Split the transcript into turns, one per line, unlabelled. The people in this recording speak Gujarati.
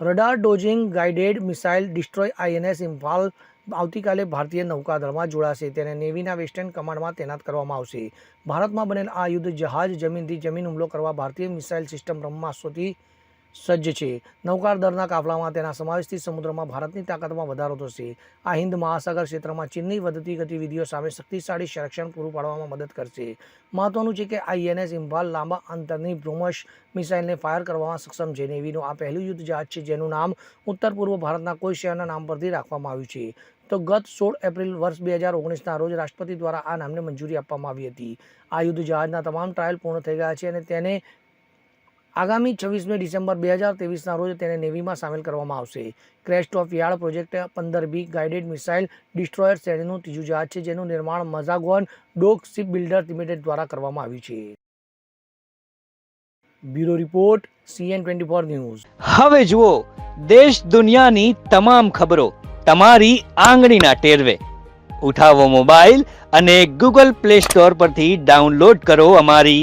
Radar dodging guided missile destroy INS Imphal આવતીકાલે ભારતીય નૌકાદળમાં જોડાશે. તેને નેવીના વેસ્ટર્ન કમાન્ડમાં તૈનાત કરવામાં આવશે. ભારતમાં બનેલ આ યુદ્ધ જહાજ જમીનથી જમીન હુમલો કરવા ભારતીય મિસાઇલ સિસ્ટમ બ્રહ્માસ્ત્રોથી સજ્જ છે. નૌકાદળના કાફલામાં તેના સમાવેશથી સમુદ્રમાં ભારતની તાકાતમાં વધારો થશે. આ હિન્દ મહાસાગર ક્ષેત્રમાં ચીનની વધતી ગતિવિધિઓ સામે શક્તિશાળી સંરક્ષણ પૂરું પાડવામાં મદદ કરશે. મહત્વનું છે કે આઈએનએસ ઇમ્ફાલ લાંબા અંતરની બ્રોમસ મિસાઇલને ફાયર કરવામાં સક્ષમ છે. નેવીનું આ પહેલું યુદ્ધ જહાજ છે જેનું નામ ઉત્તર પૂર્વ ભારતના કોઈ શહેરના નામ પરથી રાખવામાં આવ્યું છે. તો ગત સોળ એપ્રિલ વર્ષ બે હજાર ઓગણીસના રોજ રાષ્ટ્રપતિ દ્વારા આ નામને મંજૂરી આપવામાં આવી હતી. આ યુદ્ધ જહાજના તમામ ટ્રાયલ પૂર્ણ થઈ ગયા છે અને તેને આગામી છવ્વીસમી ડિસેમ્બર બે હજાર તેવીસના રોજ તેને નેવીમાં સામેલ કરવામાં આવશે. ક્રેસ્ટ ઓફ યાર્ડ પ્રોજેક્ટ પંદર બી ગાઇડેડ મિસાઇલ ડિસ્ટ્રોયર શ્રેણીનું ત્રીજું જહાજ છે, જેનું નિર્માણ Mazagon dock ship builder limited દ્વારા કરવામાં આવ્યું છે. Bureau report CN twenty four news.
હવે જુઓ, દેશ દુનિયાની તમામ ખબરો તમારી આંગળીના ટેરવે. ઉઠાવો મોબાઈલ અને ગૂગલ પ્લે સ્ટોર પરથી ડાઉનલોડ કરો અમારી